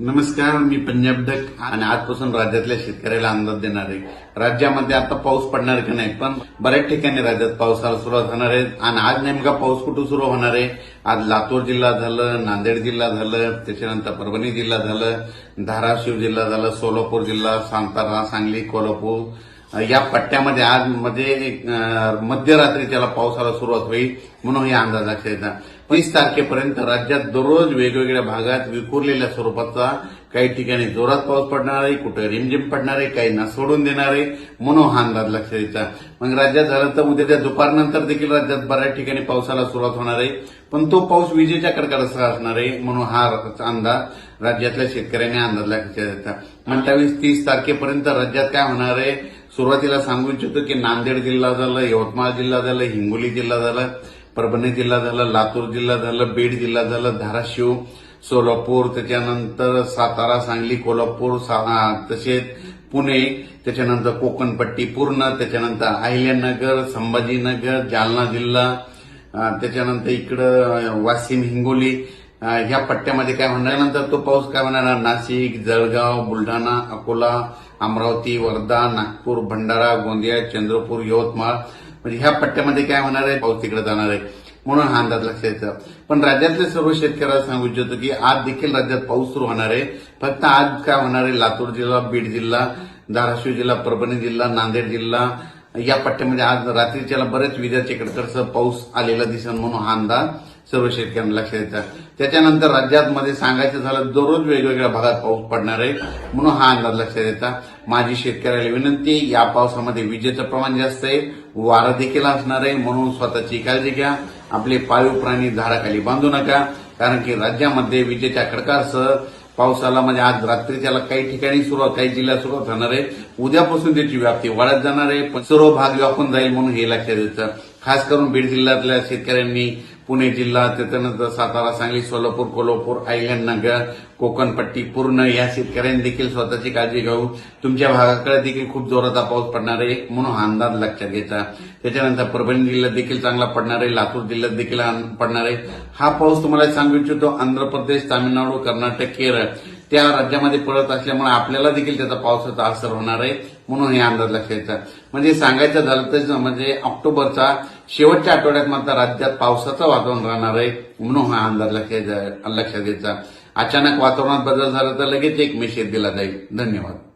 नमस्कार मी पंजाब डक आणि आजपासून राज्यातल्या शेतकऱ्याला अंदाज देणार आहे. राज्यामध्ये आता पाऊस पडणार की नाही पण बऱ्याच ठिकाणी राज्यात पावसाला सुरुवात होणार आहे. आणि आज नेमका पाऊस कुठं सुरू होणार आहे? आज लातूर जिल्हा झालं नांदेड जिल्हा झालं त्याच्यानंतर परभणी जिल्हा झालं धाराशिव जिल्हा झालं सोलापूर जिल्हा सातारा सांगली कोल्हापूर या पट्ट्यामध्ये आज मध्ये मध्यरात्री त्याला पावसाला सुरुवात होईल म्हणून हे अंदाज लक्षात येतात तीस तारखेपर्यंत राज्यात दररोज वेगवेगळ्या भागात विखुरलेल्या स्वरूपाचा काही ठिकाणी जोरात पाऊस पडणार आहे कुठे रिमझिम पडणार आहे काही ना सोडून देणार आहे म्हणून हा अंदाज लक्षात येतात मग राज्यात झालं तर उद्याच्या दुपारनंतर देखील राज्यात बऱ्याच ठिकाणी पावसाला सुरुवात होणार आहे. पण तो पाऊस विजेच्या कडकडासह असणार आहे म्हणून हा अंदाज राज्यातल्या शेतकऱ्यांनी अंदाज लक्षात येतात अठ्ठावीस तीस तारखेपर्यंत राज्यात काय होणार आहे? सुरुवातीला सांगू इच्छितो की नांदेड जिल्हा झालं यवतमाळ जिल्हा झालं हिंगोली जिल्हा झाला परभणी जिल्हा झाला लातूर जिल्हा झालं बीड जिल्हा झालं धाराशिव सोलापूर त्याच्यानंतर सातारा सांगली कोल्हापूर सा- तसेच पुणे त्याच्यानंतर कोकणपट्टी पूर्ण त्याच्यानंतर अहिल्यानगर संभाजीनगर जालना जिल्हा त्याच्यानंतर इकडं वाशिम हिंगोली ह्या पट्ट्यामध्ये काय होणार नंतर तो पाऊस काय होणार नाशिक जळगाव बुलढाणा अकोला अमरावती वर्धा नागपूर भंडारा गोंदिया चंद्रपूर यवतमाळ. म्हणजे ह्या पट्ट्यामध्ये काय होणार आहे? पाऊस तिकडे जाणार आहे. म्हणून हा अंदाज लक्षात येतं. पण राज्यातल्या सर्व शेतकऱ्याला सांगू इच्छितो की आज देखील राज्यात पाऊस सुरू होणार आहे. फक्त आज काय होणार आहे? लातूर जिल्हा बीड जिल्हा धाराशिव जिल्हा परभणी जिल्हा नांदेड जिल्हा या पट्ट्यामध्ये आज रात्रीच्याला बरेच विजाचे कडकडसह पाऊस आलेला दिसन म्हणून हा अंदाज. सर्व शेतकऱ्यांना लक्षात येतात त्याच्यानंतर राज्यात मध्ये सांगायचं झालं दररोज वेगवेगळ्या भागात पाऊस पडणार आहे म्हणून हा अंदाज लक्षात येता माझी शेतकऱ्याला विनंती या पावसामध्ये विजेचं प्रमाण जास्त आहे वारं देखील असणार आहे म्हणून स्वतःची काळजी घ्या. आपले पाळीव प्राणी झाडाखाली बांधू नका कारण की राज्यामध्ये विजेच्या खडकासह पावसाला म्हणजे आज रात्री त्याला काही ठिकाणी सुरुवात काही जिल्ह्यात सुरुवात होणार आहे. उद्यापासून त्याची व्याप्ती वाढत जाणार आहे पण सर्व भाग व्यापून जाईल म्हणून हे लक्षात येतं खास करून बीड जिल्ह्यातल्या शेतकऱ्यांनी पुणे जिल्हा त्याच्यानंतर सातारा सांगली सोलापूर कोल्हापूर अहिल्यानगर कोकणपट्टी पूर्ण या शेतकऱ्यांनी देखील स्वतःची काळजी घेऊ तुमच्या भागाकडे देखील खूप जोराचा पाऊस पडणार आहे म्हणून हा अंदाज लक्षात घ्यायचा. त्याच्यानंतर परभणी जिल्ह्यात देखील चांगला पडणार आहे लातूर जिल्ह्यात देखील पडणार आहे. हा पाऊस तुम्हाला सांगू इच्छितो आंध्र प्रदेश तामिळनाडू कर्नाटक केरळ त्या राज्यामध्ये पडत असल्यामुळे आपल्याला देखील त्याचा पावसाचा असर होणार आहे म्हणून हे अंदाज लक्षात येतात म्हणजे सांगायचं झालं तर म्हणजे ऑक्टोबरचा शेवटच्या आठवड्यात मात्र राज्यात पावसाचं वातावरण राहणार आहे. म्हणून हा अंदाज लक्षात लक्षात घ्यायचा. अचानक वातावरणात बदल झाला तर लगेच एक मेसेज दिला जाईल. धन्यवाद.